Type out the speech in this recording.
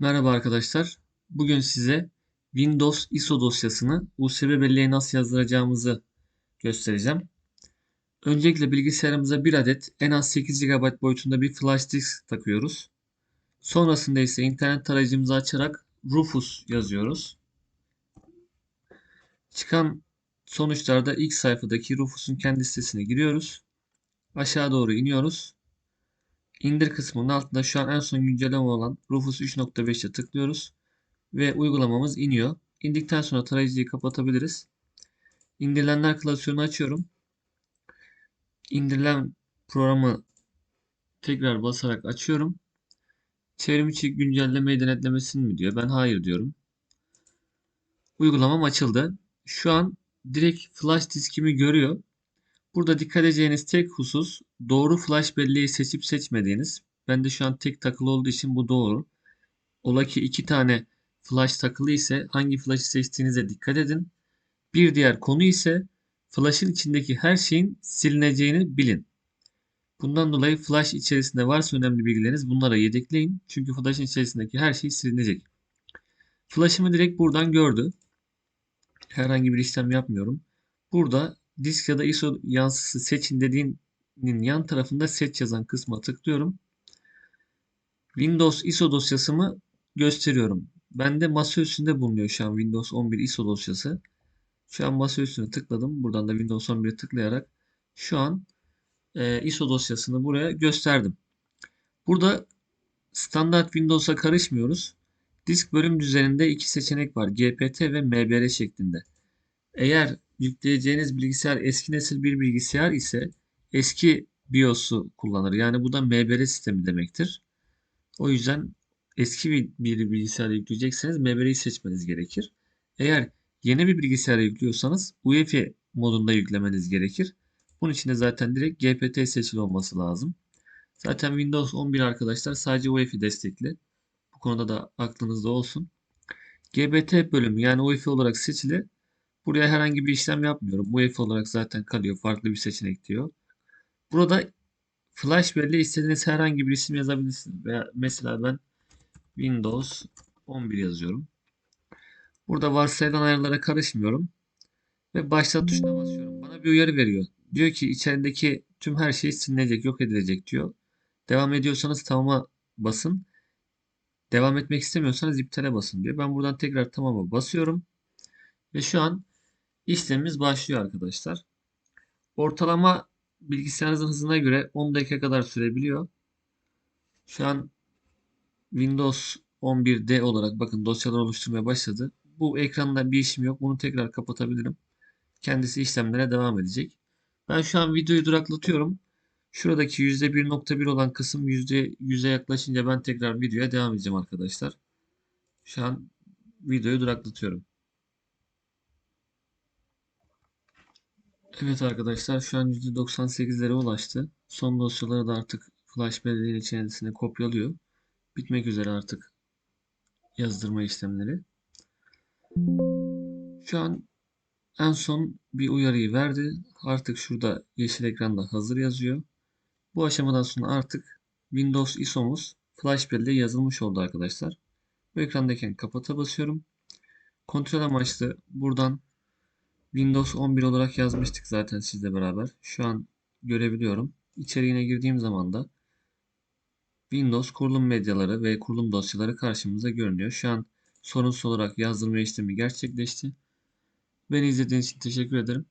Merhaba arkadaşlar. Bugün size Windows ISO dosyasını USB belleğe nasıl yazdıracağımızı göstereceğim. Öncelikle bilgisayarımıza bir adet en az 8 GB boyutunda bir flash disk takıyoruz. Sonrasında ise internet tarayıcımızı açarak Rufus yazıyoruz. Çıkan sonuçlarda ilk sayfadaki Rufus'un kendi sitesine giriyoruz. Aşağı doğru iniyoruz. İndir kısmının altında şu an en son güncelleme olan Rufus 3.5'e tıklıyoruz. Ve uygulamamız iniyor. İndikten sonra tarayıcıyı kapatabiliriz. İndirilenler klasörünü açıyorum. İndirilen programı tekrar basarak açıyorum. Çevrim içi güncellemeyi denetlemesin mi diyor. Ben hayır diyorum. Uygulamam açıldı. Şu an direkt flash diskimi görüyor. Burada dikkat edeceğiniz tek husus doğru flash belleği seçip seçmediğiniz. Ben de şu an tek takılı olduğu için bu doğru. Ola ki iki tane flash takılı ise hangi flash'ı seçtiğinize dikkat edin. Bir diğer konu ise flash'ın içindeki her şeyin silineceğini bilin. Bundan dolayı flash içerisinde varsa önemli bilgileriniz bunlara yedekleyin. Çünkü flash'ın içerisindeki her şey silinecek. Flash'ımı direkt buradan gördü. Herhangi bir işlem yapmıyorum. Burada disk ya da ISO yansısı seçin dediğinin yan tarafında seç yazan kısma tıklıyorum. Windows ISO dosyasımı gösteriyorum. Bende masa üstünde bulunuyor şu an Windows 11 ISO dosyası. Şu an masa üstüne tıkladım. Buradan da Windows 11'e tıklayarak şu an e, ISO dosyasını buraya gösterdim. Burada standart Windows'a karışmıyoruz. Disk bölüm düzeninde iki seçenek var. GPT ve MBR şeklinde. Eğer yükleyeceğiniz bilgisayar eski nesil bir bilgisayar ise eski BIOS'u kullanır. Yani bu da MBR sistemi demektir. O yüzden eski bir, bir yükleyecekseniz MBR'yi seçmeniz gerekir. Eğer yeni bir bilgisayara yüklüyorsanız UEFI modunda yüklemeniz gerekir. Bunun için de zaten direkt GPT seçili olması lazım. Zaten Windows 11 arkadaşlar sadece UEFI destekli. Bu konuda da aklınızda olsun. GBT bölümü yani UEFI olarak seçili. Buraya herhangi bir işlem yapmıyorum. UEFI olarak zaten kalıyor. Farklı bir seçenek diyor. Burada flash belleğe istediğiniz herhangi bir isim yazabilirsiniz. Veya mesela ben Windows 11 yazıyorum. Burada varsayılan ayarlara karışmıyorum. Ve başlat tuşuna basıyorum. Bana bir uyarı veriyor. Diyor ki içerideki tüm her şey silinecek, yok edilecek diyor. Devam ediyorsanız tamama basın. Devam etmek istemiyorsanız iptale basın diyor. Ben buradan tekrar tamama basıyorum. Ve şu an işlemimiz başlıyor arkadaşlar. Ortalama bilgisayarınızın hızına göre 10 dakika kadar sürebiliyor. Şu an Windows 11D olarak bakın dosyalar oluşturmaya başladı. Bu ekranda bir işim yok. Bunu tekrar kapatabilirim. Kendisi işlemlere devam edecek. Ben şu an videoyu duraklatıyorum. Şuradaki %1.1 olan kısım %100'e yaklaşınca ben tekrar videoya devam edeceğim arkadaşlar. Şu an videoyu duraklatıyorum. Evet arkadaşlar şu an %98'lere ulaştı. Son dosyaları da artık flash belleğin içerisine kopyalıyor. Bitmek üzere artık yazdırma işlemleri. Şu an en son bir uyarıyı verdi. Artık şurada yeşil ekranda hazır yazıyor. Bu aşamadan sonra artık Windows ISO'muz flash belleğe yazılmış oldu arkadaşlar. Bu ekrandayken kapata basıyorum. Kontrol amaçlı buradan Windows 11 olarak yazmıştık zaten sizle beraber. Şu an görebiliyorum. İçeriğine girdiğim zaman da Windows kurulum medyaları ve kurulum dosyaları karşımıza görünüyor. Şu an sorunsuz olarak yazdırma işlemi gerçekleşti. Beni izlediğiniz için teşekkür ederim.